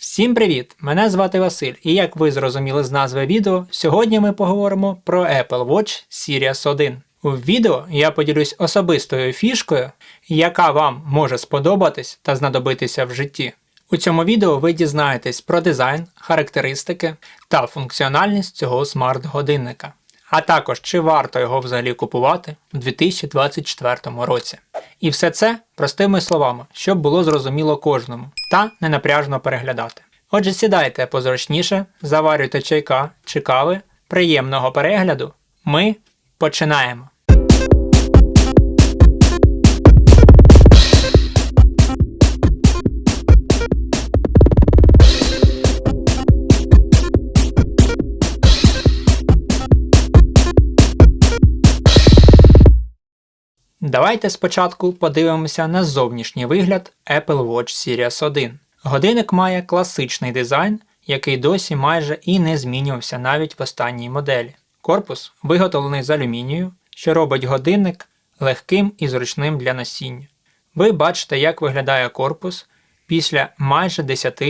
Всім привіт! Мене звати Василь, і як ви зрозуміли з назви відео, сьогодні ми поговоримо про Apple Watch Series 1. У відео я поділюсь особистою фішкою, яка вам може сподобатись та знадобитися в житті. У цьому відео ви дізнаєтесь про дизайн, характеристики та функціональність цього смарт-годинника, а також чи варто його взагалі купувати у 2024 році. І все це простими словами, щоб було зрозуміло кожному та ненапряжно переглядати. Отже, сідайте позручніше, заварюйте чайка чи кави, приємного перегляду. Ми починаємо. Давайте спочатку подивимося на зовнішній вигляд Apple Watch Series 1. Годинник має класичний дизайн, який досі майже і не змінювався навіть в останній моделі. Корпус виготовлений з алюмінію, що робить годинник легким і зручним для носіння. Ви бачите, як виглядає корпус після майже 10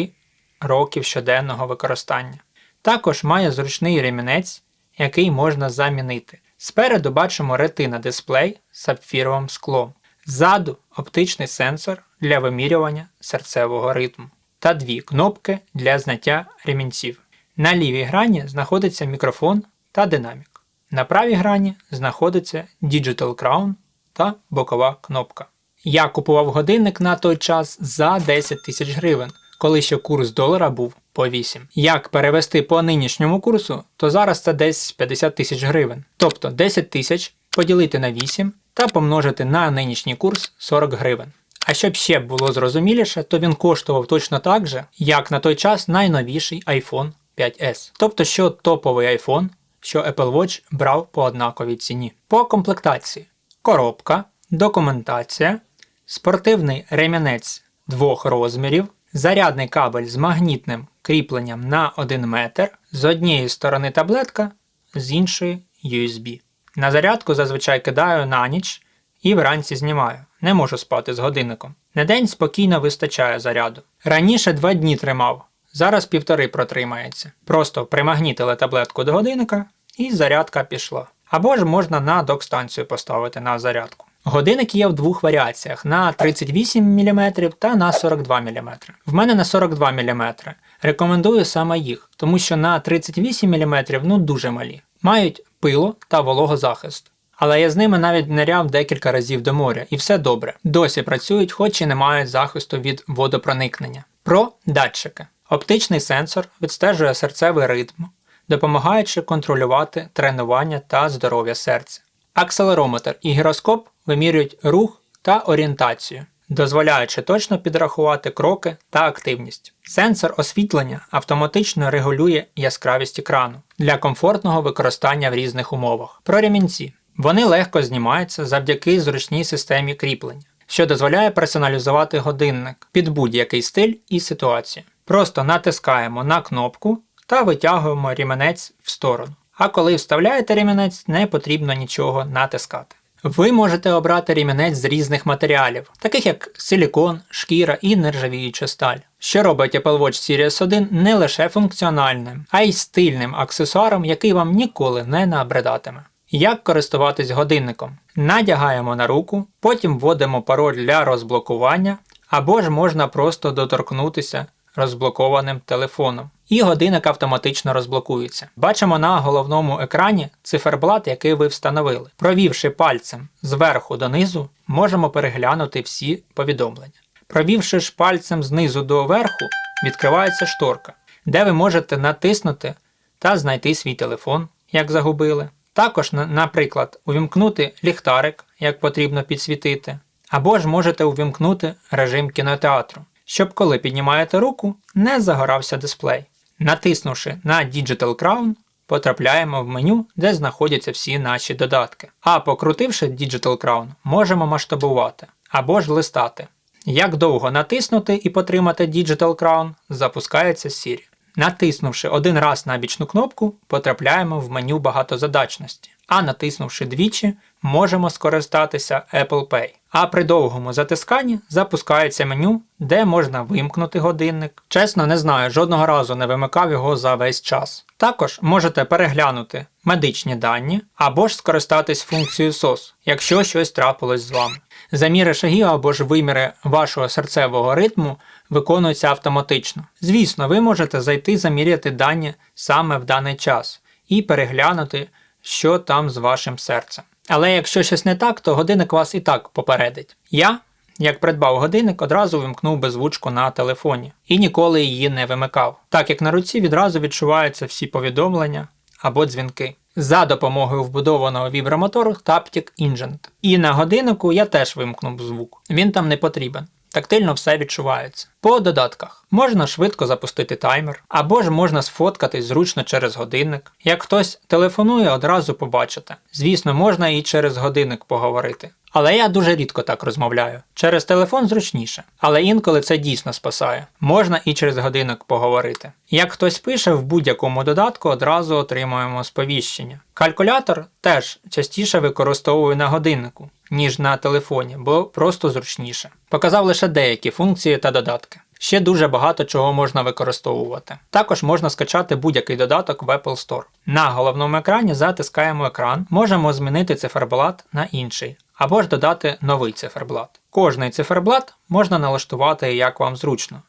років щоденного використання. Також має зручний ремінець, який можна замінити. Спереду бачимо ретина дисплей з сапфіровим склом. Ззаду оптичний сенсор для вимірювання серцевого ритму та дві кнопки для зняття ремінців. На лівій грані знаходиться мікрофон та динамік. На правій грані знаходиться Digital Crown та бокова кнопка. Я купував годинник на той час за 10 тисяч гривень, коли ще курс долара був по 8. Як перевести по нинішньому курсу, то зараз це десь 50 тисяч гривень. Тобто 10 тисяч поділити на 8 та помножити на нинішній курс 40 гривень. А щоб ще було зрозуміліше, то він коштував точно так же, як на той час найновіший iPhone 5S. Тобто, що топовий iPhone, що Apple Watch брав по однаковій ціні. По комплектації: коробка, документація, спортивний ремінець двох розмірів, зарядний кабель з магнітним кріпленням на 1 метр, з однієї сторони таблетка, з іншої USB. На зарядку зазвичай кидаю на ніч і вранці знімаю. Не можу спати з годинником. На день спокійно вистачає заряду. Раніше два дні тримав, зараз півтори протримається. Просто примагнітили таблетку до годинника і зарядка пішла. Або ж можна на док-станцію поставити на зарядку. Годинник є в двох варіаціях: на 38 мм та на 42 мм. В мене на 42 мм. Рекомендую саме їх, тому що на 38 мм ну дуже малі. Мають пило та вологозахист. Але я з ними навіть ниряв декілька разів до моря, і все добре. Досі працюють, хоч і не мають захисту від водопроникнення. Про датчики. Оптичний сенсор відстежує серцевий ритм, допомагаючи контролювати тренування та здоров'я серця. Акселерометр і гіроскоп вимірюють рух та орієнтацію, дозволяючи точно підрахувати кроки та активність. Сенсор освітлення автоматично регулює яскравість екрану для комфортного використання в різних умовах. Про ремінці. Вони легко знімаються завдяки зручній системі кріплення, що дозволяє персоналізувати годинник під будь-який стиль і ситуацію. Просто натискаємо на кнопку та витягуємо ріменець в сторону. А коли вставляєте рімінець, не потрібно нічого натискати. Ви можете обрати рімінець з різних матеріалів, таких як силікон, шкіра і нержавіюча сталь, що робить Apple Watch Series 1 не лише функціональним, а й стильним аксесуаром, який вам ніколи не набридатиме. Як користуватись годинником? Надягаємо на руку, потім вводимо пароль для розблокування, або ж можна просто доторкнутися розблокованим телефоном. І годинник автоматично розблокується. Бачимо на головному екрані циферблат, який ви встановили. Провівши пальцем зверху донизу, можемо переглянути всі повідомлення. Провівши ж пальцем знизу до верху, відкривається шторка, де ви можете натиснути та знайти свій телефон, як загубили. Також, наприклад, увімкнути ліхтарик, як потрібно підсвітити, або ж можете увімкнути режим кінотеатру, щоб коли піднімаєте руку, не загорався дисплей. Натиснувши на Digital Crown, потрапляємо в меню, де знаходяться всі наші додатки. А покрутивши Digital Crown, можемо масштабувати або ж листати. Як довго натиснути і потримати Digital Crown, запускається Siri. Натиснувши один раз на бічну кнопку, потрапляємо в меню багатозадачності, а натиснувши двічі, можемо скористатися Apple Pay. А при довгому затисканні запускається меню, де можна вимкнути годинник. Чесно, не знаю, жодного разу не вимикав його за весь час. Також можете переглянути медичні дані або ж скористатись функцією SOS, якщо щось трапилось з вами. Заміри шагів або ж виміри вашого серцевого ритму виконуються автоматично. Звісно, ви можете зайти заміряти дані саме в даний час і переглянути, що там з вашим серцем. Але якщо щось не так, то годинник вас і так попередить. Я, як придбав годинник, одразу вимкнув беззвучку на телефоні і ніколи її не вимикав, так як на руці відразу відчуваються всі повідомлення або дзвінки. За допомогою вбудованого вібромотору Taptic Ingent. І на годиннику я теж вимкнув звук. Він там не потрібен. Тактильно все відчувається. По додатках можна швидко запустити таймер, або ж можна сфоткатись зручно через годинник. Як хтось телефонує, одразу побачите. Звісно, можна і через годинник поговорити. Але я дуже рідко так розмовляю. Через телефон зручніше. Але інколи це дійсно спасає. Можна і через годинник поговорити. Як хтось пише, в будь-якому додатку одразу отримуємо сповіщення. Калькулятор теж частіше використовую на годиннику, ніж на телефоні, бо просто зручніше. Показав лише деякі функції та додатки. Ще дуже багато чого можна використовувати. Також можна скачати будь-який додаток в Apple Store. На головному екрані затискаємо екран, можемо змінити циферблат на інший, або ж додати новий циферблат. Кожний циферблат можна налаштувати як вам зручно,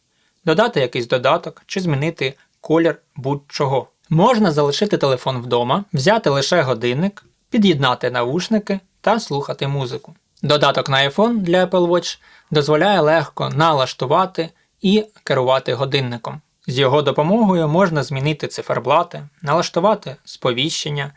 додати якийсь додаток чи змінити колір будь-чого. Можна залишити телефон вдома, взяти лише годинник, під'єднати навушники та слухати музику. Додаток на iPhone для Apple Watch дозволяє легко налаштувати і керувати годинником. З його допомогою можна змінити циферблати, налаштувати сповіщення,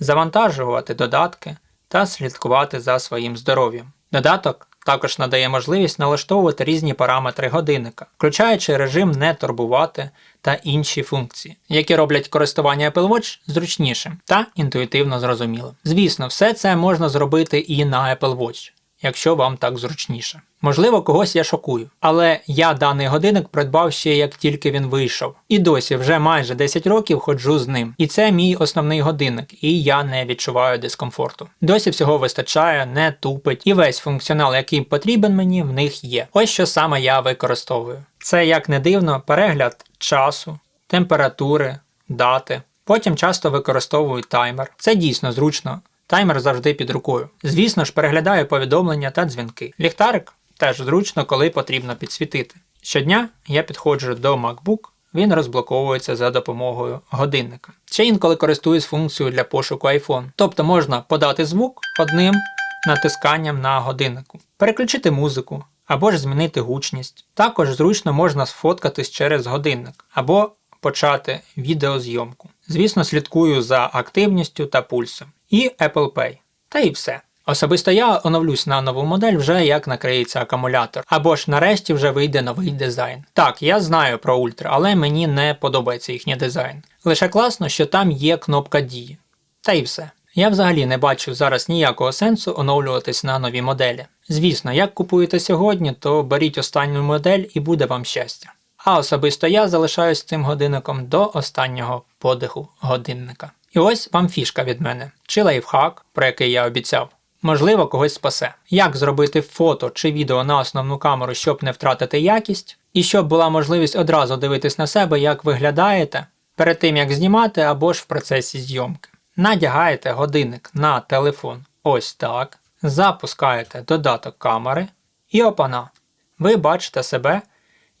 завантажувати додатки та слідкувати за своїм здоров'ям. Додаток також надає можливість налаштовувати різні параметри годинника, включаючи режим не турбувати та інші функції, які роблять користування Apple Watch зручнішим та інтуїтивно зрозумілим. Звісно, все це можна зробити і на Apple Watch якщо вам так зручніше. Можливо, когось я шокую, але я даний годинник придбав ще як тільки він вийшов. І досі вже майже 10 років ходжу з ним. І це мій основний годинник, і я не відчуваю дискомфорту. Досі всього вистачає, не тупить, і весь функціонал, який потрібен мені, в них є. Ось що саме я використовую. Це як не дивно, перегляд часу, температури, дати. Потім часто використовую таймер. Це дійсно зручно. Таймер завжди під рукою. Звісно ж, переглядаю повідомлення та дзвінки. Ліхтарик теж зручно, коли потрібно підсвітити. Щодня я підходжу до MacBook, він розблоковується за допомогою годинника. Ще інколи користуюсь функцією для пошуку iPhone. Тобто можна подати звук одним натисканням на годиннику, переключити музику або ж змінити гучність. Також зручно можна сфоткатись через годинник або почати відеозйомку. Звісно, слідкую за активністю та пульсом і Apple Pay. Та і все. Особисто я оновлюсь на нову модель вже як накриється акумулятор, або ж нарешті вже вийде новий дизайн. Так, я знаю про Ультра, але мені не подобається їхній дизайн. Лише класно, що там є кнопка дії. Та і все. Я взагалі не бачу зараз ніякого сенсу оновлюватись на нові моделі. Звісно, як купуєте сьогодні, то беріть останню модель і буде вам щастя. А особисто я залишаюсь цим годинником до останнього подиху годинника. І ось вам фішка від мене, чи лайфхак, про який я обіцяв. Можливо, когось спасе. Як зробити фото чи відео на основну камеру, щоб не втратити якість, і щоб була можливість одразу дивитись на себе, як виглядаєте, перед тим як знімати або ж в процесі зйомки. Надягаєте годинник на телефон ось так, запускаєте додаток камери і опана. Ви бачите себе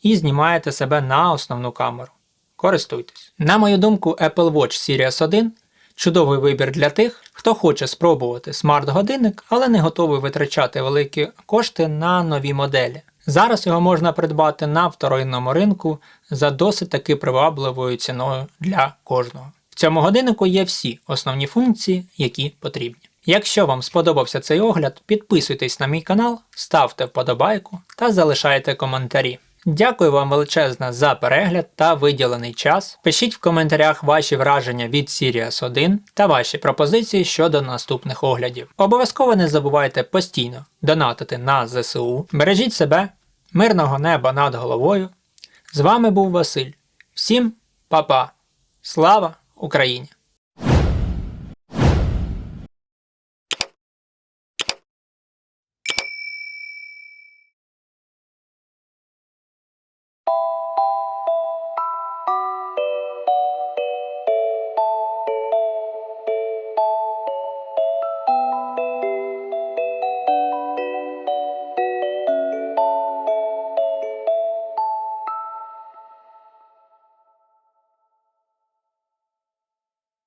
і знімаєте себе на основну камеру. Користуйтесь. На мою думку, Apple Watch Series 1 чудовий вибір для тих, хто хоче спробувати смарт-годинник, але не готовий витрачати великі кошти на нові моделі. Зараз його можна придбати на вторинному ринку за досить таки привабливою ціною для кожного. В цьому годиннику є всі основні функції, які потрібні. Якщо вам сподобався цей огляд, підписуйтесь на мій канал, ставте вподобайку та залишайте коментарі. Дякую вам величезно за перегляд та виділений час. Пишіть в коментарях ваші враження від Sirius 1 та ваші пропозиції щодо наступних оглядів. Обов'язково не забувайте постійно донатити на ЗСУ. Бережіть себе, мирного неба над головою. З вами був Василь. Всім па-па! Слава Україні!